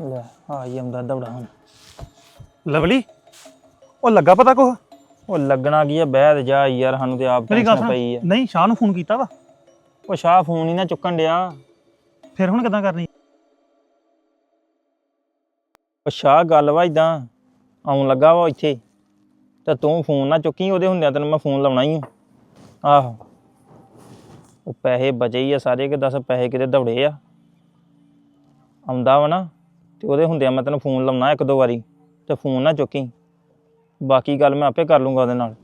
ਲੈ ਆ ਹੀ ਆਉਂਦਾ ਦੌੜਾ ਹੁਣ। ਲਵਲੀ ਉਹ ਲੱਗਾ ਪਤਾ ਕੁਛ? ਉਹ ਲੱਗਣਾ ਕੀ ਆ ਬਹਿ ਤੇ ਜਾ ਯਾਰ ਸਾਨੂੰ ਤੇ ਆਪ ਮੇਰੀ ਗੱਲ ਟੈਨਸ਼ਨ ਸੁਣ। ਪਈ ਆ। ਨਹੀਂ ਸ਼ਾਹ ਨੂੰ ਫੋਨ ਕੀਤਾ ਵਾ? ਉਹ ਸ਼ਾਹ ਫੋਨ ਹੀ ਨਾ ਚੁੱਕਣ ਡਿਆ। ਫਿਰ ਹੁਣ ਕਿਦਾਂ ਕਰਨੀ? ਉਹ ਸ਼ਾਹ ਗੱਲ ਵਾ ਇਦਾਂ ਆਉਣ ਲੱਗਾ ਵਾ ਇੱਥੇ। ਤੇ ਤੂੰ ਫੋਨ ਨਾ ਚੁੱਕੀ ਉਹਦੇ ਹੁੰਦਿਆਂ ਤੈਨੂੰ ਮੈਂ ਫੋਨ ਲਾਉਣਾ ਹੀ ਆ। ਆਹੋ। ਉਹ ਪੈਸੇ ਬਚੇ ਹੀ ਆ ਸਾਰੇ ਕਿ ਦੱਸ ਪੈਸੇ ਕਿਤੇ ਦੌੜੇ ਆ। ਆਉਂਦਾ ਵਾ ਨਾ। ਤੇ ਉਹਦੇ ਹੁੰਦਿਆਂ ਮੈਂ ਤੈਨੂੰ ਫੋਨ ਲਾਉਣਾ ਇੱਕ ਦੋ ਵਾਰੀ ਤੇ ਫੋਨ ਨਾ ਚੁੱਕੀ। ਬਾਕੀ ਗੱਲ ਮੈਂ ਆਪੇ ਕਰ ਲੂੰਗਾ ਉਹਦੇ ਨਾਲ।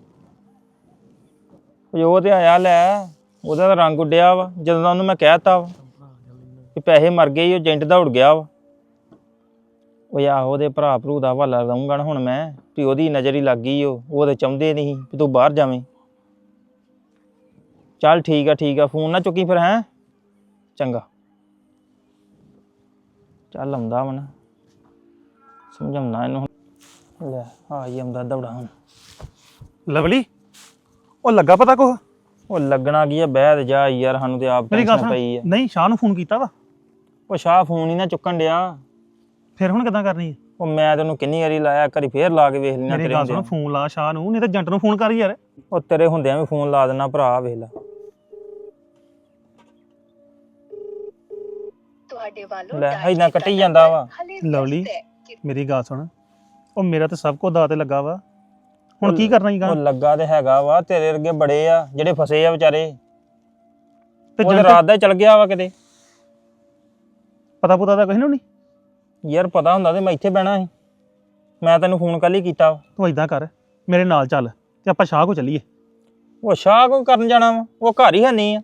ਉਹ ਉਹ ਤੇ ਆਇਆ ਲੈ ਉਹਦਾ ਤਾਂ ਰੰਗ ਉੱਡਿਆ ਵਾ ਜਦੋਂ ਦਾ ਉਹਨੂੰ ਮੈਂ ਕਹਿਤਾ ਵਾ ਕਿ ਪੈਸੇ ਮਰ ਗਏ ਈ, ਉਹ ਏਜੰਟ ਉੱਡ ਗਿਆ ਵਾ। ਉਹ ਆਹੋ ਉਹਦੇ ਭਰਾ ਭਰੂ ਦਾ ਹਵਾਲਾ ਦਊਂਗਾ ਨਾ ਹੁਣ ਮੈਂ ਵੀ ਉਹਦੀ ਨਜ਼ਰ ਹੀ ਲੱਗ ਗਈ ਉਹ ਉਹ ਤੇ ਚਾਹੁੰਦੇ ਨਹੀਂ ਵੀ ਤੂੰ ਬਾਹਰ ਜਾਵੇਂ। ਚੱਲ ਠੀਕ ਆ ਠੀਕ ਆ ਫੋਨ ਨਾ ਚੁੱਕੀ ਫਿਰ ਹੈ। ਚੰਗਾ। ਚੱਲ ਆਉਂਦਾ ਵਾ ਨਾ ਸਮਝਾਉਣਾ ਇਹਨੂੰ ਲੈ ਆ ਹੀ ਆਉਂਦਾ ਦੌੜਾ ਹੁਣ। ਲਵਲੀ ਉਹ ਲੱਗਾ ਪਤਾ ਕੁਛ? ਉਹ ਲੱਗਣਾ ਕੀ ਆ ਬਹਿ ਤੇ ਜਾ ਯਾਰ ਸਾਨੂੰ ਤੇ ਆਪ ਮੇਰੀ ਗੱਲ ਟੈਨਸ਼ਨ ਸੁਣ। ਪਈ ਆ। ਨਹੀਂ ਸ਼ਾਹ ਨੂੰ ਫੋਨ ਕੀਤਾ ਵਾ? ਉਹ ਸ਼ਾਹ ਫੋਨ ਹੀ ਨਾ ਚੁੱਕਣ ਡਿਆ। ਫਿਰ ਹੁਣ ਕਿਦਾਂ ਕਰਨੀ ਹੈ? ਉਹ ਮੈਂ ਤੈਨੂੰ ਕਿੰਨੀ ਵਾਰੀ ਲਾਇਆ ਕਰੀ ਫੇਰ ਲਾ ਕੇ ਵੇਖ ਲੈਣਾ ਮੇਰੀ ਤੇਰੇ ਗੱਲ ਸੁਣ ਫੋਨ ਲਾ ਸ਼ਾਹ ਨੂੰ ਨਹੀਂ ਤਾਂ ਏਜੰਟ ਨੂੰ ਫੋਨ ਕਰ ਯਾਰ। ਉਹ ਤੇਰੇ ਹੁੰਦਿਆਂ ਵੀ ਫੋਨ ਲਾ ਦੇਣਾ ਭਰਾ ਵੇਖ ਲੈ। ਤੁਹਾਡੇ ਵੱਲੋਂ ਲੈ, ਇੰਨਾ ਕੀਤਾ ਕੱਟੀ ਜਾਂਦਾ ਵਾ। ਹਾਲੇ ਲਵਲੀ। ਹੈ। ਮੇਰੀ ਗੱਲ ਸੁਣ ਉਹ ਮੇਰਾ ਤਾਂ ਸਭ ਕੁਝ ਦਾਅ ਤੇ ਲੱਗਾ ਵਾ ਹੁਣ ਕੀ ਕਰਨਾ ਹੀਗਾ ਉਹ ਲੱਗਾ ਤੇ ਹੈਗਾ ਵਾ ਤੇਰੇ ਅੱਗੇ ਬੜੇ ਆ ਜਿਹੜੇ ਫਸੇ ਆ ਵਿਚਾਰੇ ਤੇ ਉਹ ਤੇ ਰਾਤ ਦਾ ਹੀ ਚਲ ਗਿਆ ਵਾ ਕਿਤੇ ਪਤਾ ਪੁਤਾ ਦਾ ਕੁਛ ਨਹੀਂ ਯਾਰ ਪਤਾ ਹੁੰਦਾ ਤੇ ਮੈਂ ਇੱਥੇ ਬਹਿਣਾ ਸੀ ਮੈਂ ਤੈਨੂੰ ਫੋਨ ਕੱਲ ਹੀ ਕੀਤਾ ਵਾ। ਤੂੰ ਇਦਾਂ ਕਰ ਮੇਰੇ ਨਾਲ ਚੱਲ ਤੇ ਆਪਾਂ ਸ਼ਾਹ ਕੋ ਚੱਲੀਏ ਉਹ ਸ਼ਾਹ ਕੋ ਕਰਨ ਜਾਣਾ ਵਾ ਉਹ ਘਰ ਹੀ ਹੈ ਨਹੀਂ ਆ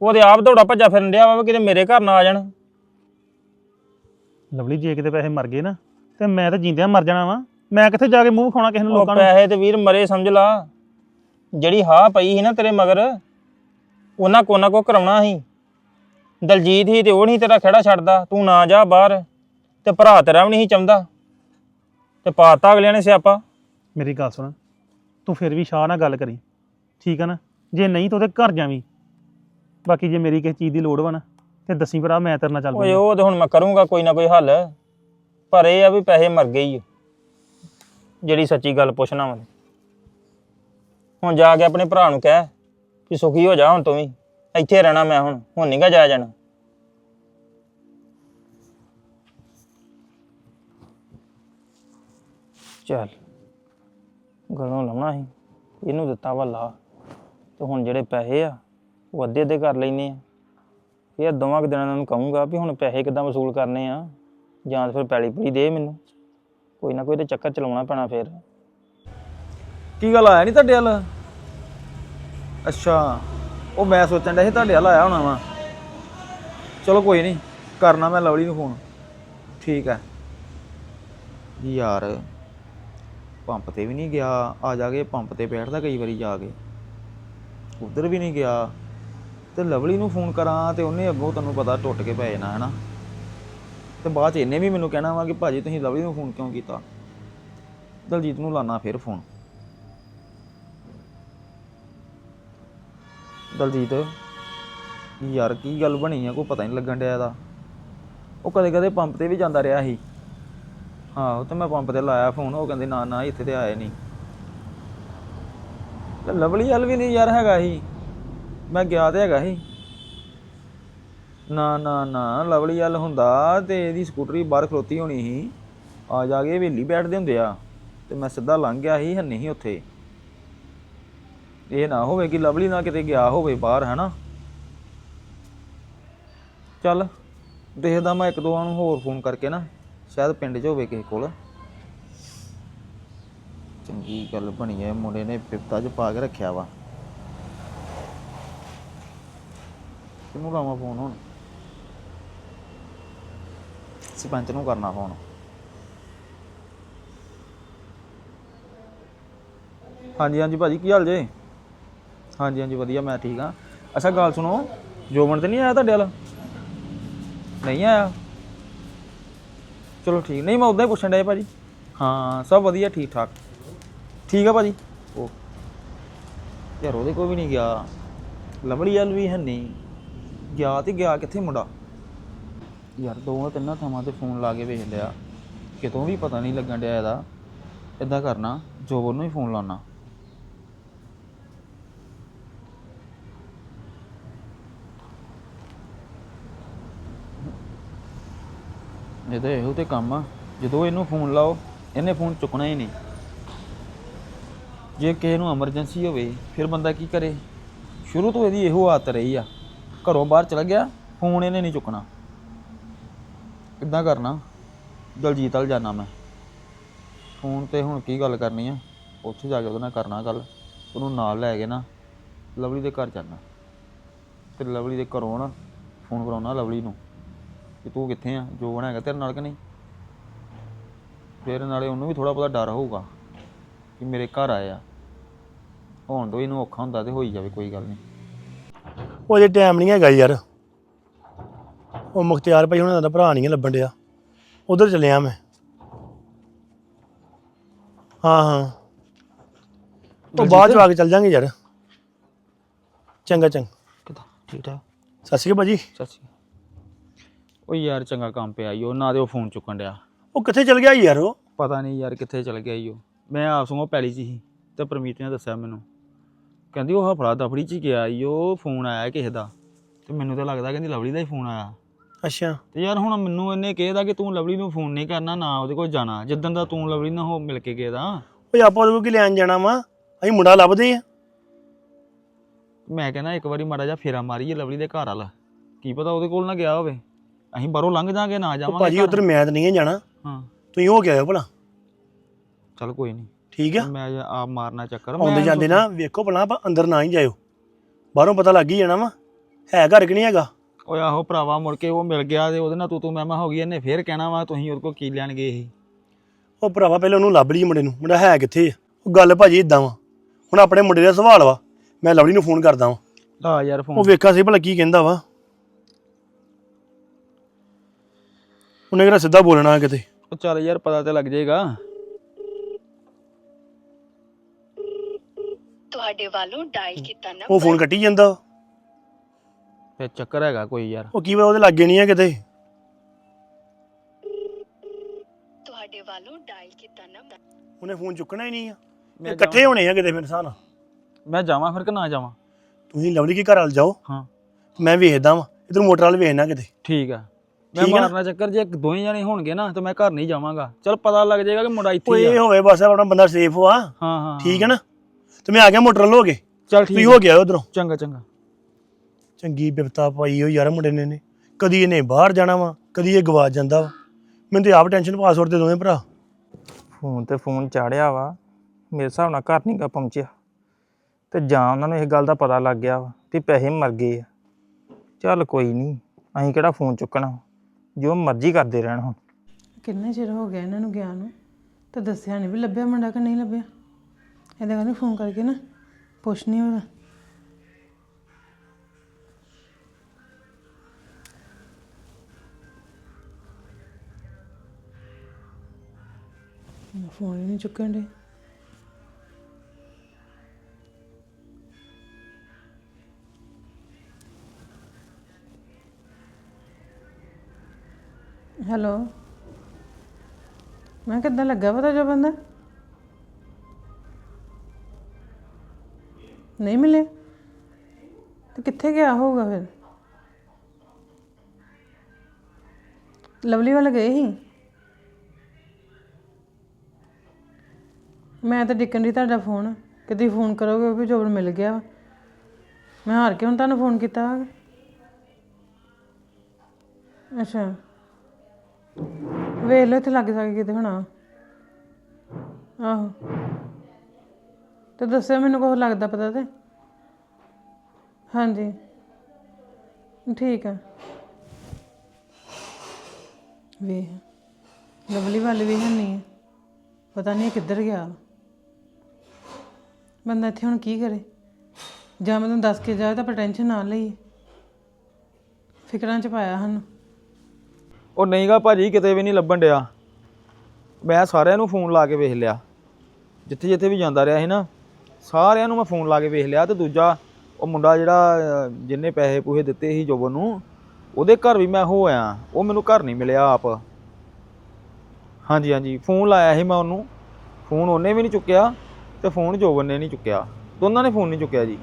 ਉਹ ਤੇ ਆਪ ਦੌੜਾ ਭੱਜਾ ਫਿਰਨ ਡਿਆ ਵਾ ਕਿਤੇ ਮੇਰੇ ਘਰ ਨਾ ਆ ਜਾਣ। ਲਵਲੀ ਜੇ ਕਿਤੇ ਪੈਸੇ ਮਰ ਗਏ ਨਾ ਤੇ ਮੈਂ ਤਾਂ ਜਿੰਦਿਆਂ ਮਰ ਜਾਣਾ ਵਾ। ਮੈਂ ਕਿੱਥੇ ਜਾ ਕੇ ਮੂੰਹ ਖਾਣਾ ਕਿਸੇ ਨੂੰ ਉਹ ਲੋਕਾਂ ਨੂੰ? ਪੈਸੇ ਤੇ ਵੀਰ ਮਰੇ ਸਮਝ ਲਾ। ਜਿਹੜੀ ਹਾਂ ਪਈ ਸੀ ਨਾ ਤੇਰੇ ਮਗਰ ਉਹਨਾਂ ਕੋਨਾ ਕੋ ਕਰਾਉਣਾ ਸੀ। ਦਲਜੀਤ ਹੀ ਤੇ ਉਹ ਨਹੀਂ ਤੇਰਾ ਖੜਾ ਛੱਡਦਾ। ਤੂੰ ਨਾ ਜਾ ਬਾਹਰ ਤੇ ਭਰਾ ਤੇਰਾ ਵੀ ਨਹੀਂ ਸੀ ਚਾਹੁੰਦਾ ਤੇ ਪਾਤਾ ਅਗਲਿਆਂ ਨੇ ਸਿਆਪਾ। ਮੇਰੀ ਗੱਲ ਸੁਣ ਤੂੰ ਫਿਰ ਵੀ ਸ਼ਾਹ ਨਾਲ ਗੱਲ ਕਰੀ। ਠੀਕ ਆ ਨਾ? ਜੇ ਨਹੀਂ ਤਾਂ ਉਹਦੇ ਘਰ ਜਾਵੀਂ ਬਾਕੀ ਜੇ ਮੇਰੀ ਕਿਸੇ ਚੀਜ਼ ਦੀ ਲੋੜ ਵਾ ਨਾ ਤੇ ਦੱਸੀ ਭਰਾ ਮੈਂ ਤੇਰੇ ਨਾਲ ਚੱਲ ਓਏ ਪਊਂਗਾ ਉਹ ਤੇ ਹੁਣ ਮੈਂ ਕਰੂੰਗਾ ਕੋਈ ਨਾ ਕੋਈ ਹੱਲ। ਪਰ ਇਹ ਆ ਵੀ ਪੈਸੇ ਮਰ ਗਏ ਹੀ ਜਿਹੜੀ ਸੱਚੀ ਗੱਲ ਪੁੱਛਣਾ ਵਾ। ਹੁਣ ਜਾ ਕੇ ਆਪਣੇ ਭਰਾ ਨੂੰ ਕਹਿ ਕਿ ਸੁਖੀ ਹੋ ਜਾ ਹੁਣ ਤੂੰ ਵੀ। ਇੱਥੇ ਰਹਿਣਾ ਮੈਂ ਹੁਣ ਹੁਣ ਨਹੀਂਗਾ ਜਾ ਜਾਣਾ। ਚੱਲ ਗਲੋਂ ਲਾਉਣਾ ਸੀ ਇਹਨੂੰ ਦਿੱਤਾ ਵਾ ਲਾ। ਤੇ ਹੁਣ ਜਿਹੜੇ ਪੈਸੇ ਆ ਉਹ ਅੱਧੇ ਅੱਧੇ ਕਰ ਲੈਨੇ ਆ। ਫਿਰ ਦੋਵਾਂ ਕੁ ਦਿਨਾਂ ਨੂੰ ਕਹੂੰਗਾ ਵੀ ਹੁਣ ਪੈਸੇ ਕਿੱਦਾਂ ਵਸੂਲ ਕਰਨੇ ਆ, ਜਾਂ ਤਾਂ ਫਿਰ ਪੈਲੀ ਪੂਲੀ ਦੇ ਮੈਨੂੰ। ਕੋਈ ਨਾ ਕੋਈ ਤੇ ਚੱਕਰ ਚਲਾਉਣਾ ਪੈਣਾ ਫਿਰ। ਕੀ ਗੱਲ ਆਇਆ ਨਹੀਂ ਤੁਹਾਡੇ ਵੱਲ? ਅੱਛਾ, ਉਹ ਮੈਂ ਸੋਚਣ ਡਿਆ ਸੀ ਤੁਹਾਡੇ ਵੱਲ ਆਇਆ ਹੋਣਾ ਵਾ। ਚਲੋ ਕੋਈ ਨਹੀਂ ਕਰਨਾ ਮੈਂ ਲਵਲੀ ਨੂੰ ਫੋਨ। ਠੀਕ ਹੈ। ਯਾਰ, ਪੰਪ ਤੇ ਵੀ ਨਹੀਂ ਗਿਆ, ਆ ਜਾ ਕੇ ਪੰਪ ਤੇ ਬੈਠਦਾ ਕਈ ਵਾਰੀ ਜਾ ਕੇ। ਉਧਰ ਵੀ ਨਹੀਂ ਗਿਆ। ਤੇ ਲਵਲੀ ਨੂੰ ਫੋਨ ਕਰਾਂ ਤੇ ਉਹਨੇ ਅੱਗੋਂ ਤੁਹਾਨੂੰ ਪਤਾ ਟੁੱਟ ਕੇ ਪੈ ਜਾਣਾ, ਹੈਨਾ? ਤੇ ਬਾਅਦ ਚ ਇਹਨੇ ਵੀ ਮੈਨੂੰ ਕਹਿਣਾ ਵਾ ਕਿ ਭਾਜੀ ਤੁਸੀਂ ਲਵਲੀ ਨੂੰ ਫੋਨ ਕਿਉਂ ਕੀਤਾ? ਦਲਜੀਤ ਨੂੰ ਲਾਣਾ ਫਿਰ ਫੋਨ। ਦਲਜੀਤ, ਯਾਰ ਕੀ ਗੱਲ ਬਣੀ ਆ? ਕੋਈ ਪਤਾ ਨਹੀਂ ਲੱਗਣ ਡਿਆ ਇਹਦਾ। ਉਹ ਕਦੇ ਕਦੇ ਪੰਪ ਤੇ ਵੀ ਜਾਂਦਾ ਰਿਹਾ ਸੀ। ਹਾਂ, ਉਹ ਤੇ ਮੈਂ ਪੰਪ ਤੇ ਲਾਇਆ ਫੋਨ, ਉਹ ਕਹਿੰਦੇ ਨਾ ਨਾ, ਇੱਥੇ ਤੇ ਆਏ ਨਹੀਂ ਲਵਲੀ ਵੱਲ ਵੀ ਨਹੀਂ ਯਾਰ ਹੈਗਾ ਸੀ। ਮੈਂ ਗਿਆ ਤੇ ਹੈਗਾ ਸੀ। ਨਾ ਨਾ ਨਾ, ਲਵਲੀ ਵਾਲ ਹੁੰਦਾ ਤੇ ਇਹਦੀ ਸਕੂਟਰੀ ਬਾਹਰ ਖਲੋਤੀ ਹੋਣੀ ਸੀ। ਆ ਜਾ ਕੇ ਹਵੇਲੀ ਬੈਠਦੇ ਹੁੰਦੇ ਆ ਤੇ ਮੈਂ ਸਿੱਧਾ ਲੰਘ ਗਿਆ ਸੀ ਹੰਨੀ ਸੀ ਉੱਥੇ। ਇਹ ਨਾ ਹੋਵੇ ਕਿ ਲਵਲੀ ਨਾ ਕਿਤੇ ਗਿਆ ਹੋਵੇ ਬਾਹਰ ਹੈਨਾ ਚੱਲ, ਦੇਖਦਾ ਮੈਂ ਇੱਕ ਦੋ ਨੂੰ ਹੋਰ ਫੋਨ ਕਰਕੇ ਨਾ, ਸ਼ਾਇਦ ਪਿੰਡ 'ਚ ਹੋਵੇ ਕਿਸੇ ਕੋਲ। ਚੰਗੀ ਗੱਲ ਬਣੀ ਹੈ ਮੁੰਡੇ ਨੇ ਪਿਪਤਾ 'ਚ ਪਾ ਕੇ ਰੱਖਿਆ ਵਾ। ਕਿਹਨੂੰ ਲਾਵਾਂ ਫੋਨ ਹੁਣ? ਸਰਪੰਚ ਨੂੰ ਕਰਨਾ ਫੋਨ ਹਾਂਜੀ ਹਾਂਜੀ ਭਾਜੀ, ਕੀ ਹਾਲ ਜੇ? ਹਾਂਜੀ ਹਾਂਜੀ ਵਧੀਆ, ਮੈਂ ਠੀਕ ਹਾਂ। ਅੱਛਾ, ਗੱਲ ਸੁਣੋ, ਜੋਬਨ ਤੇ ਨਹੀਂ ਆਇਆ ਤੁਹਾਡੇ ਵੱਲ? ਨਹੀਂ ਆਇਆ? ਚਲੋ ਠੀਕ, ਨਹੀਂ ਮੈਂ ਉਦਾਂ ਹੀ ਪੁੱਛਣ ਡਿਆ ਭਾਜੀ। ਹਾਂ, ਸਭ ਵਧੀਆ ਠੀਕ ਠਾਕ ਠੀਕ ਆ ਭਾਜੀ? ਉਹ ਯਾਰ, ਉਹਦੇ ਕੋਈ ਵੀ ਨਹੀਂ ਗਿਆ। ਲਵਲੀ ਵੱਲ ਵੀ ਹੈ ਨਹੀਂ। ਗਿਆ ਤੇ ਗਿਆ ਕਿੱਥੇ ਮੁੰਡਾ? ਯਾਰ ਦੋਵਾਂ ਤਿੰਨਾਂ ਥਾਵਾਂ ਤੇ ਫੋਨ ਲਾ ਕੇ ਵੇਖ ਲਿਆ। ਕਿਤੋਂ ਵੀ ਪਤਾ ਨਹੀਂ ਲੱਗਣ ਡਿਆ ਇਹਦਾ। ਇਦਾਂ ਕਰਨਾ ਜੋਬਨ ਨੂੰ ਹੀ ਫੋਨ ਲਾਉਣਾ। ਇਹਦਾ ਇਹੋ ਤੇ ਕੰਮ ਆ। ਜਦੋਂ ਇਹਨੂੰ ਫੋਨ ਲਾਓ, ਇਹਨੇ ਫੋਨ ਚੁੱਕਣਾ ਹੀ ਨਹੀਂ। ਜੇ ਕਿਸੇ ਨੂੰ ਐਮਰਜੈਂਸੀ ਹੋਵੇ, ਫਿਰ ਬੰਦਾ ਕੀ ਕਰੇ? ਸ਼ੁਰੂ ਤੋਂ ਇਹਦੀ ਇਹੋ ਆਦਤ ਰਹੀ ਆ। ਘਰੋਂ ਬਾਹਰ ਚਲਾ ਗਿਆ ਫੋਨ ਇਹਨੇ ਨਹੀਂ ਚੁੱਕਣਾ। ਇਦਾਂ ਕਰਨਾ? ਦਲਜੀਤ ਵੱਲ ਜਾਣਾ ਮੈਂ। ਫੋਨ ਤੇ ਹੁਣ ਕੀ ਗੱਲ ਕਰਨੀ ਆ? ਉੱਥੇ ਜਾ ਕੇ ਉਹਦੇ ਨਾਲ ਕਰਨਾ ਗੱਲ। ਉਹਨੂੰ ਨਾਲ ਲੈ ਕੇ ਨਾ ਲਵਲੀ ਦੇ ਘਰ ਜਾਣਾ ਤੇ ਲਵਲੀ ਦੇ ਘਰੋਂ ਨਾ ਫੋਨ ਕਰਾਉਣਾ ਲਵਲੀ ਨੂੰ ਕਿ ਤੂੰ ਕਿੱਥੇ ਆ? ਜੋ ਬਣਾ ਹੈਗਾ ਤੇਰੇ ਨਾਲ ਕਿ ਨਹੀਂ? ਫਿਰ ਨਾਲੇ ਉਹਨੂੰ ਵੀ ਥੋੜਾ ਬਹੁਤਾ ਡਰ ਹੋਊਗਾ ਕਿ ਮੇਰੇ ਘਰ ਆਇਆ ਹੋਣ ਤੋਂ ਇਹਨੂੰ ਔਖਾ ਹੁੰਦਾ ਤੇ ਹੋਈ ਜਾਵੇ, ਕੋਈ ਗੱਲ ਨਹੀਂ। ਉਹ ਜੇ ਟਾਈਮ ਨਹੀਂ ਹੈਗਾ ਯਾਰ। ਉਹ ਮੁਖਤਿਆਰ ਭਾਈ ਉਹਨਾਂ ਦਾ ਭਰਾ ਨਹੀਂ ਹੈ ਲੱਭਣ ਡਿਆ। ਉਧਰ ਚੱਲਿਆ ਮੈਂ। ਹਾਂ ਹਾਂ। ਉਹ ਬਾਅਦ ਚ ਆ ਕੇ ਚੱਲ ਜਾਂਗੇ ਯਾਰ। ਚੰਗਾ ਚੰਗਾ। ਕਿਦਾਂ? ਠੀਕ ਠਾਕ? ਸਤਿ ਸ਼੍ਰੀ ਅਕਾਲ ਭਾਜੀ। ਸਤਿ ਸ਼੍ਰੀ ਅਕਾਲ। ਉਹ ਯਾਰ ਚੰਗਾ ਕੰਮ ਪਿਆ ਈ ਉਹ ਨਾ ਤੇ ਉਹ ਫੋਨ ਚੁੱਕਣ ਡਿਆ। ਉਹ ਕਿੱਥੇ ਚੱਲ ਗਿਆ ਯਾਰ ਉਹ? ਪਤਾ ਨਹੀਂ ਯਾਰ ਕਿੱਥੇ ਚਲ ਗਿਆ ਈ ਉਹ। ਮੈਂ ਆਪ ਸਗੋਂ ਪੈਲੀ 'ਚ ਸੀ ਤੇ ਪਰਮੀਤ ਨੇ ਦੱਸਿਆ ਮੈਨੂੰ। ਕਹਿੰਦੀ ਉਹ ਹਫੜਾ ਦਫੜੀ 'ਚ ਹੀ ਗਿਆ ਈ ਉਹ ਫੋਨ ਆਇਆ ਕਿਸੇ ਦਾ ਤੇ ਮੈਨੂੰ ਤਾਂ ਲੱਗਦਾ ਕਹਿੰਦੀ ਲਵਲੀ ਦਾ ਹੀ ਫੋਨ ਆਇਆ। ਅੱਛਾ। ਤੇ ਯਾਰ ਹੁਣ ਮੈਨੂੰ ਇਹਨੇ ਕਿਹਾ ਕਿ ਤੂੰ ਲਵਲੀ ਨੂੰ ਫੋਨ ਨਹੀਂ ਕਰਨਾ ਨਾ ਉਹਦੇ ਕੋਲ ਜਾਣਾ। ਜਿੱਦਣ ਦਾ ਤੂੰ ਲਵਲੀ ਨਾਲ ਹੋ ਮਿਲ ਕੇ ਗਿਆ ਦਾ ਓਏ ਆਪਾਂ ਉਹਦੇ ਕੋਲ ਕੀ ਲੈਣ ਜਾਣਾ ਵਾ? ਅਸੀਂ ਮੁੰਡਾ ਲੱਭਦੇ ਆ। ਮੈਂ ਕਹਿੰਦਾ ਇੱਕ ਵਾਰੀ ਮਾੜਾ ਜਿਹਾ ਫੇਰਾ ਮਾਰੀਏ ਲਵਲੀ ਦੇ ਘਰ ਵਾਲਾ। ਕੀ ਪਤਾ ਉਹਦੇ ਕੋਲ ਨਾ ਗਿਆ ਹੋਵੇ। ਅਸੀਂ ਬਾਹਰੋਂ ਲੰਘ ਜਾਾਂਗੇ ਨਾ ਜਾਵਾਂਗੇ ਭਾਜੀ ਘਰ। ਉਧਰ ਮੈਂ ਤਾਂ ਨਹੀਂ ਜਾਣਾ। ਹਾਂ। ਤੁਸੀਂ ਹੋ ਕੇ ਆਇਓ ਭਲਾ। ਚਲ ਕੋਈ ਨਹੀਂ। ਠੀਕ ਆ? ਮੈਂ ਆਪ ਮਾਰਨਾ ਚੱਕਰ ਆਉਂਦੇ ਮੈਂ ਜਾਂਦੇ ਨਾ ਵੇਖੋ ਭਲਾ ਆਪਾਂ ਅੰਦਰ ਨਾ ਹੀ ਜਾਇਓ। ਬਾਹਰੋਂ ਪਤਾ ਲੱਗ ਹੀ ਜਾਣਾ ਵਾ। ਹੈ ਘਰ ਕਿ ਨਹੀਂ ਹੈਗਾ? ਓਏ ਆਹੋ ਭਰਾਵਾ ਮੁੜ ਕੇ ਉਹ ਮਿਲ ਗਿਆ ਤੇ ਉਹਦੇ ਨਾਲ ਤੂੰ ਤੂੰ ਮੈਂ ਮੈਂ ਹੋ ਗਈ ਇਹਨੇ ਫੇਰ ਕਹਿਣਾ ਵਾ ਤੁਸੀਂ ਉਹਦੇ ਕੋਲ ਕੀ ਲੈਣ ਗਏ ਸੀ ਉਹ ਭਰਾਵਾ ਪਹਿਲਾਂ ਉਹਨੂੰ ਲੱਭ ਲਈ ਮੁੰਡੇ ਨੂੰ। ਮੁੰਡਾ ਹੈ ਕਿੱਥੇ ਆ? ਉਹ ਗੱਲ ਭਾਜੀ ਇਦਾਂ ਵਾ। ਹੁਣ ਆਪਣੇ ਮੁੰਡੇ ਦਾ ਸਵਾਲ ਵਾ। ਮੈਂ ਲਵਲੀ ਨੂੰ ਫੋਨ ਕਰਦਾ ਵਾਂ। ਲਾ ਯਾਰ ਉਹ ਫੋਨ ਵੇਖਾਂ ਸੀ ਭਲਾ ਕੀ ਕਹਿੰਦਾ ਵਾ। ਉਹਨੇ ਕਿਹੜਾ ਸਿੱਧਾ ਬੋਲਣਾ ਕਿਤੇ? ਉਹ ਚੱਲ ਯਾਰ ਪਤਾ ਤੇ ਲੱਗ ਜਾਏਗਾ। ਤੁਹਾਡੇ ਵੱਲੋਂ ਡਾਇਲ ਕੀਤਾ ਨੰਬਰ ਉਹ ਫੋਨ ਕੱਟੀ ਜਾਂਦਾ। ਫੇਰ ਚੱਕਰ ਹੈਗਾ ਕੋਈ ਯਾਰ। ਉਹ ਕੀ ਵਾ ਉਹਦੇ ਲੱਗੇ ਨਹੀਂ ਆ ਕਿਤੇ। ਤੁਹਾਡੇ ਵੱਲੋਂ ਡਾਇਲ ਕੀਤਾ ਨੰਬਰ ਉਹਨੇ ਫੋਨ ਚੁੱਕਣਾ ਹੀ ਨਹੀਂ ਆ। ਮੈਂ ਇਕੱਠੇ ਹੋਣੇ ਆ ਕਿਤੇ ਮੇਰੇ ਹਿਸਾਬ ਨਾਲ ਮੈਂ ਜਾਵਾਂ ਫਿਰ ਕਿ ਨਾ ਜਾਵਾਂ? ਤੁਸੀਂ ਲਵਲੀ ਕੀ ਘਰ ਵੱਲ ਜਾਓ। ਹਾਂ। ਮੈਂ ਵੇਖਦਾ ਵਾਂ। ਇਧਰ ਮੋਟਰ ਵਾਲ ਵੇਖਣਾ ਕਿਤੇ। ਠੀਕ ਆ। ਮੈਂ ਠੀਕ ਆ ਨਾ? ਮਾਰਨਾ ਚੱਕਰ ਜੇ ਦੋਵੇਂ ਜਣੇ ਹੋਣਗੇ ਨਾ ਤਾਂ ਮੈਂ ਘਰ ਨਹੀਂ ਜਾਵਾਂਗਾ। ਚਲ ਪਤਾ ਲੱਗ ਜਾਏਗਾ ਕਿ ਮੁੰਡਾ ਇੱਥੇ ਹੀ ਇਹ ਆ ਹੋਵੇ ਬਸ ਆਪਣਾ ਬੰਦਾ ਸੇਫ ਆ ਹਾਂ ਹਾਂ ਠੀਕ ਹੈ। ਨਾ? ਤੇ ਮੈਂ ਆ ਗਿਆ ਮੋਟਰ ਵੱਲ ਹੋ ਕੇ। ਚਲ ਤੁਸੀਂ ਠੀਕ ਹੋ ਗਿਆ ਉਧਰੋਂ। ਚੰਗਾ ਚੰਗਾ। ਚੰਗੀ ਬਿਪਤਾ ਪਾਈ ਹੋ ਯਾਰ ਮੁੰਡੇ ਨੇ ਨੇ ਕਦੀ ਇਹਨੇ ਬਾਹਰ ਜਾਣਾ ਵਾ ਕਦੀ ਇਹ ਗਵਾਚ ਜਾਂਦਾ ਵਾ। ਮੈਨੂੰ ਤੇ ਆਪ ਟੈਨਸ਼ਨ ਪਾਸਵਰਡ ਦੇ ਦੋਵੇਂ ਭਰਾ। ਫੋਨ ਤੇ ਫੋਨ ਚਾੜਿਆ ਵਾ ਮੇਰੇ ਹਿਸਾਬ ਨਾਲ ਘਰ ਨਹੀਂ ਗਾ ਪਹੁੰਚਿਆ। ਤੇ ਜਾਂ ਉਹਨਾਂ ਨੂੰ ਇਹ ਗੱਲ ਦਾ ਪਤਾ ਲੱਗ ਗਿਆ ਵਾ ਵੀ ਪੈਸੇ ਮਰ ਗਏ ਆ। ਚੱਲ ਕੋਈ ਨਹੀਂ ਅਸੀਂ ਕਿਹੜਾ ਫੋਨ ਚੁੱਕਣਾ ਜੋ ਮਰਜ਼ੀ ਕਰਦੇ ਰਹਿਣ ਹੁਣ। ਕਿੰਨਾ ਚਿਰ ਹੋ ਗਿਆ ਇਹਨਾਂ ਨੂੰ ਗਿਆ ਨੂੰ? ਤਾਂ ਦੱਸਿਆ ਨਹੀਂ ਵੀ ਲੱਭਿਆ ਮੁੰਡਾ ਕਿ ਨਹੀਂ ਲੱਭਿਆ? ਇਹਦੇ ਕਹਿੰਦੇ ਫੋਨ ਕਰਕੇ ਨਾ ਪੁੱਛਣੀ ਉਹਦਾ। ਫੋਨ ਹੀ ਨਹੀਂ ਚੁੱਕਣ ਦੇ ਹੈਲੋ। ਮੈਂ ਕਿੱਦਾਂ ਲੱਗਾ ਪਤਾ ਜੋ ਬੰਦਾ? ਨਹੀਂ ਮਿਲੇ? ਤੇ ਕਿੱਥੇ ਗਿਆ ਹੋਊਗਾ ਫਿਰ? ਲਵਲੀ ਵੱਲ ਗਏ ਸੀ? ਮੈਂ ਤਾਂ ਡਿੱਕਣ ਦੀ ਤੁਹਾਡਾ ਫੋਨ। ਕਿਤੇ ਫੋਨ ਕਰੋਗੇ ਵੀ ਜੋਬਨ ਮਿਲ ਗਿਆ ਮੈਂ ਹਾਰ ਕੇ ਹੁਣ ਤੁਹਾਨੂੰ ਫੋਨ ਕੀਤਾ ਅੱਛਾ। ਵੇਖ ਲਓ ਇੱਥੇ ਲੱਗ ਸਕੇ ਕਿਤੇ ਹੋਣਾ ਆਹੋ। ਤੇ ਦੱਸਿਓ ਮੈਨੂੰ ਕੁਛ ਲੱਗਦਾ ਪਤਾ ਤੇ। ਹਾਂਜੀ। ਠੀਕ ਆ। ਵੇਖ, ਲਵਲੀ ਵੱਲ ਵੀ ਹੈ ਨਹੀਂ ਹੈ ਪਤਾ ਨਹੀਂ ਕਿੱਧਰ ਗਿਆ। ਬੰਦਾ ਇੱਥੇ ਹੁਣ ਕੀ ਕਰੇ? ਜਾਂ ਮੈਂ ਤੁਹਾਨੂੰ ਦੱਸ ਕੇ ਜਾਏ ਤਾਂ ਆਪਾਂ ਟੈਨਸ਼ਨ ਨਾ ਲਈਏ। ਫਿਕਰਾਂ ਚ ਪਾਇਆ ਹਨ ਉਹ ਨਹੀਂਗਾ ਭਾਜੀ, ਕਿਤੇ ਵੀ ਨਹੀਂ ਲੱਭਣ ਡਿਆ। ਮੈਂ ਸਾਰਿਆਂ ਨੂੰ ਫੋਨ ਲਾ ਕੇ ਵੇਖ ਲਿਆ। ਜਿੱਥੇ ਜਿੱਥੇ ਵੀ ਜਾਂਦਾ ਰਿਹਾ ਸੀ ਨਾ। ਸਾਰਿਆਂ ਨੂੰ ਮੈਂ ਫੋਨ ਲਾ ਕੇ ਵੇਖ ਲਿਆ ਤੇ ਦੂਜਾ ਉਹ ਮੁੰਡਾ ਜਿਹੜਾ ਜਿੰਨੇ ਪੈਸੇ ਪੂਹੇ ਦਿੱਤੇ ਸੀ ਜੋਬਨ ਨੂੰ, ਉਹਦੇ ਘਰ ਵੀ ਮੈਂ ਹੋ ਆਇਆ। ਉਹ ਮੈਨੂੰ ਘਰ ਨਹੀਂ ਮਿਲਿਆ ਆਪ। ਹਾਂਜੀ ਹਾਂਜੀ, ਫੋਨ ਲਾਇਆ ਸੀ ਮੈਂ ਉਹਨੂੰ। ਫੋਨ ਉਹਨੇ ਵੀ ਨਹੀਂ ਚੁੱਕਿਆ ਤੇ ਫੋਨ ਜੋਬਨ ਨੇ ਨਹੀਂ ਚੁੱਕਿਆ। ਦੋਨਾਂ ਨੇ ਫੋਨ ਨਹੀਂ ਚੁੱਕਿਆ ਜੀ।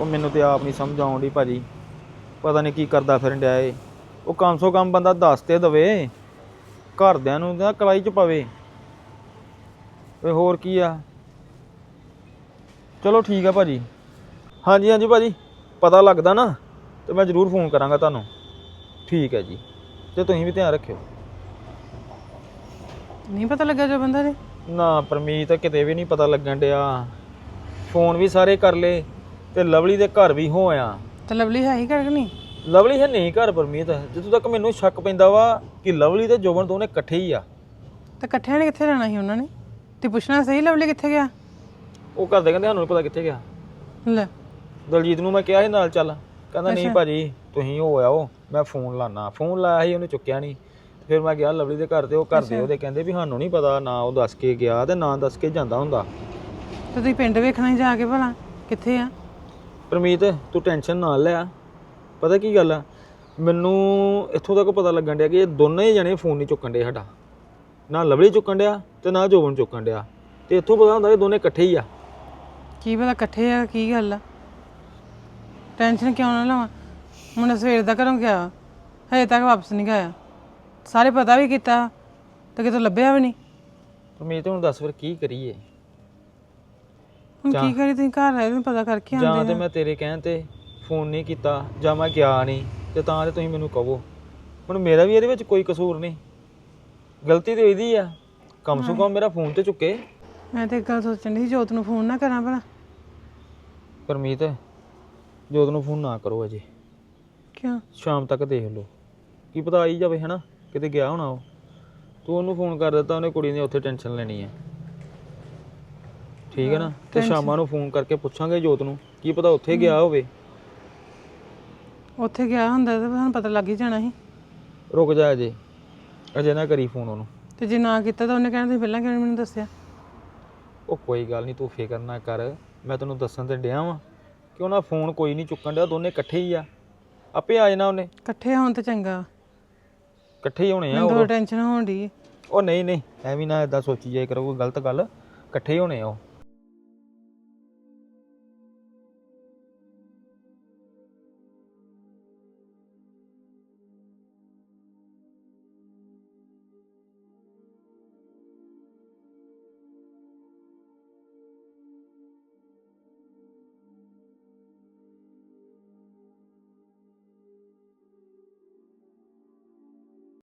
ਉਹ ਮੈਨੂੰ ਤੇ ਆਪ ਨਹੀਂ ਸਮਝ ਆਉਂਦੀ ਭਾਜੀ। ਪਤਾ ਨਹੀਂ ਕੀ ਕਰਦਾ ਫਿਰਨ ਡਿਆ ਏ ਉਹ ਕਮ ਸੋ ਕਮ ਬੰਦਾ ਦੱਸ ਤੇ ਦਵੇ, ਘਰਦਿਆਂ ਨੂੰ ਤਾਂ ਕਲਾਈ ਚ ਪਵੇ। ਓਏ ਹੋਰ ਕੀ ਆ? ਚਲੋ ਠੀਕ ਆ ਭਾਜੀ। ਹਾਂਜੀ ਹਾਂਜੀ ਭਾਜੀ ਪਤਾ ਲੱਗਦਾ ਨਾ ਤੇ ਮੈਂ ਜ਼ਰੂਰ ਫੋਨ ਕਰਾਂਗਾ ਤੁਹਾਨੂੰ। ਠੀਕ ਹੈ ਜੀ ਤੇ ਤੁਸੀਂ ਵੀ ਧਿਆਨ ਰੱਖਿਓ। ਨਹੀਂ ਪਤਾ ਲੱਗਾ ਜੋ ਬੰਦਾ ਦੇ ਨਾ ਪਰਮੀਤ ਕਿਤੇ ਵੀ ਨਹੀਂ ਪਤਾ ਲੱਗਣ ਡਿਆ। ਫੋਨ ਵੀ ਸਾਰੇ ਕਰ ਲਏ ਤੇ ਲਵਲੀ ਦੇ ਘਰ ਵੀ ਹੋ ਆਇਆ। ਤੇ ਲਵਲੀ ਹੈ ਹੀ ਕਰ ਕਿ ਨਹੀਂ? ਲਵਲੀ ਹੈ ਨਹੀਂ ਘਰ ਪਰਮੀਤ ਜਿੱਥੋਂ ਤੱਕ ਮੈਨੂੰ ਸ਼ੱਕ ਪੈਂਦਾ ਵਾ ਕਿ ਲਵਲੀ ਤੇ ਜੋਬਨ ਦੋਨੇ ਇਕੱਠੇ ਹੀ ਆ। ਤੇ ਇਕੱਠਿਆਂ ਨੇ ਕਿੱਥੇ ਰਹਿਣਾ ਸੀ ਉਹਨਾਂ ਨੇ? ਤੇ ਪੁੱਛਣਾ ਸਹੀ ਲਵਲੀ ਕਿੱਥੇ ਗਿਆ? ਉਹ ਘਰ ਦੇ ਕਹਿੰਦੇ ਸਾਨੂੰ ਪਤਾ ਕਿੱਥੇ ਗਿਆ। ਲੈ। ਦਲਜੀਤ ਨੂੰ ਮੈਂ ਕਿਹਾ ਸੀ ਨਾਲ ਚੱਲ। ਕਹਿੰਦਾ ਨਹੀਂ ਭਾਜੀ ਤੁਸੀਂ ਹੋ ਆਓ ਮੈਂ ਫੋਨ ਲਾਣਾ ਫੋਨ ਲਾਇਆ ਸੀ ਉਹਨੇ ਚੁੱਕਿਆ ਨਹੀਂ ਫਿਰ ਮੈਂ ਗਿਆ ਲਵਲੀ ਦੇ ਘਰ ਤੇ ਉਹ ਘਰ ਦੇ ਉਹਦੇ ਕਹਿੰਦੇ ਵੀ ਸਾਨੂੰ ਨਹੀਂ ਪਤਾ ਨਾ ਉਹ ਦੱਸ ਕੇ ਗਿਆ ਤੇ ਨਾ ਦੱਸ ਕੇ ਜਾਂਦਾ ਹੁੰਦਾ। ਤੇ ਤੁਸੀਂ ਪਿੰਡ ਵੇਖਣਾ ਹੀ ਜਾ ਕੇ ਭਲਾ ਕਿੱਥੇ ਆ? ਪਰਮੀਤ ਤੂੰ ਟੈਨਸ਼ਨ ਨਾ ਲੈ। ਪਤਾ ਕੀ ਗੱਲ ਆ? ਮੈਨੂੰ ਇੱਥੋਂ ਤੱਕ ਪਤਾ ਲੱਗਣ ਡਿਆ ਕਿ ਇਹ ਦੋਨੇ ਜਣੇ ਫੋਨ ਨਹੀਂ ਚੁੱਕਣ ਡੇ ਸਾਡਾ। ਨਾ ਲਵਲੀ ਚੁੱਕਣ ਡਿਆ ਤੇ ਨਾ ਜੋਬਨ ਚੁੱਕਣ ਡਿਆ। ਤੇ ਇੱਥੋਂ ਪਤਾ ਹੁੰਦਾ ਇਹ ਦੋਨੇ ਇਕੱਠੇ ਹੀ ਆ। ਕੀ ਪਤਾ ਇਕੱਠੇ ਆ ਕੀ ਗੱਲ ਆ? ਟੈਨਸ਼ਨ ਕਿਉਂ ਨਾ ਲਵਾਂ? ਮੁੰਡਾ ਸਵੇਰ ਦਾ ਘਰੋਂ ਗਿਆ ਹਜੇ ਤੱਕ ਵਾਪਸ ਨਹੀਂ ਗਿਆ ਸਾਰੇ ਪਤਾ ਵੀ ਕੀਤਾ ਤੇ ਕਿਤੋਂ ਲੱਭਿਆ ਵੀ ਨਹੀਂ। ਪਰਮੀਤ ਹੁਣ ਦੱਸ ਫਿਰ ਕੀ ਕਰੀਏ? ਹੁਣ ਕੀ ਕਰੀ ਤੁਸੀਂ ਘਰ ਆਏ ਨੂੰ ਪਤਾ ਕਰਕੇ ਜਾਂ ਆਉਂਦੇ ਤੇ ਮੈਂ ਤੇਰੇ ਕਹਿਣ ਤੇ ਫੋਨ ਨਹੀਂ ਕੀਤਾ ਜਾਂ ਮੈਂ ਗਿਆ ਨਹੀਂ ਤੇ ਤਾਂ ਤੇ ਤੁਸੀਂ ਮੈਨੂੰ ਕਹੋ। ਹੁਣ ਮੇਰਾ ਵੀ ਇਹਦੇ ਵਿੱਚ ਕੋਈ ਕਸੂਰ ਨਹੀਂ। ਗਲਤੀ ਤੇ ਇਹਦੀ ਆ। ਕਮ ਸੋ ਕਮ ਮੇਰਾ ਫੋਨ ਤੇ ਚੁੱਕੇ। ਮੈਂ ਤੇ ਇੱਕ ਗੱਲ ਸੋਚਣ ਦੀ ਜੋਤ ਨੂੰ ਫੋਨ ਨਾ ਕਰਾਂ ਭਲਾ। ਪਰਮੀਤ ਜੋਤ ਨੂੰ ਫੋਨ ਨਾ ਕਰੋ ਅਜੇ। ਕਿਉਂ? ਸ਼ਾਮ ਤੱਕ ਦੇਖ ਲਓ। ਕੀ ਪਤਾ ਆਈ ਜਾਵੇ ਹਨਾ? ਕਿਤੇ ਗਿਆ ਹੋਣਾ ਉਹ। ਤੂੰ ਉਹਨੂੰ ਫੋਨ ਕਰ ਦਿੱਤਾ ਉਹਨੇ ਕੁੜੀ ਨੇ ਉੱਥੇ ਟੈਨਸ਼ਨ ਲੈਣੀ ਹੈ। ਠੀਕ ਹੈ ਨਾ? ਤੇ ਸ਼ਾਮਾਂ ਨੂੰ ਫੋਨ ਕਰਕੇ ਪੁੱਛਾਂਗੇ ਜੋਤ ਨੂੰ ਕੀ ਪਤਾ ਉੱਥੇ ਗਿਆ ਹੋਵੇ। ਉੱਥੇ ਗਿਆ ਹੁੰਦਾ ਤਾਂ ਸਾਨੂੰ ਪਤਾ ਲੱਗ ਹੀ ਜਾਣਾ ਸੀ। ਰੁਕ ਜਾ ਅਜੇ। ਅਜੇ ਨਾ ਕਰੀ ਫੋਨ ਉਹਨੂੰ। ਤੇ ਜੇ ਨਾ ਕੀਤਾ ਤਾਂ ਉਹਨੇ ਕਹਿਣਾ ਤੁਸੀਂ ਪਹਿਲਾਂ ਕਿਉਂ ਨੀ ਮੈਨੂੰ ਦੱਸਿਆ? ਉਹ ਕੋਈ ਗੱਲ ਨਹੀਂ ਤੂੰ ਫਿਕਰ ਨਾ ਕਰ। ਮੈਂ ਤੈਨੂੰ ਦੱਸਣ ਤੇ ਡਿਆ ਵਾਂ ਕਿ ਉਹਨਾਂ ਫੋਨ ਕੋਈ ਨਹੀਂ ਚੁੱਕਣ ਡਿਆ ਦੋਨੇ ਇਕੱਠੇ ਹੀ ਆ। ਆਪੇ ਆ ਜਾਣਾ ਉਹਨੇ। ਇਕੱਠੇ ਹੋਣ ਤੇ ਚੰਗਾ। ਇਕੱਠੇ ਹੀ ਹੋਣੇ ਆ ਮੈਨੂੰ ਉਹ ਤਾਂ ਟੈਨਸ਼ਨ ਹੋਣ ਦੀ ਉਹ ਨਹੀਂ ਨਹੀਂ ਐਵੇਂ ਨਾ ਇਦਾਂ ਸੋਚੀ ਜਾਏ ਕਰੋ ਕੋਈ ਗਲਤ ਗੱਲ। ਇਕੱਠੇ ਹੀ ਹੋਣੇ ਆ ਉਹ।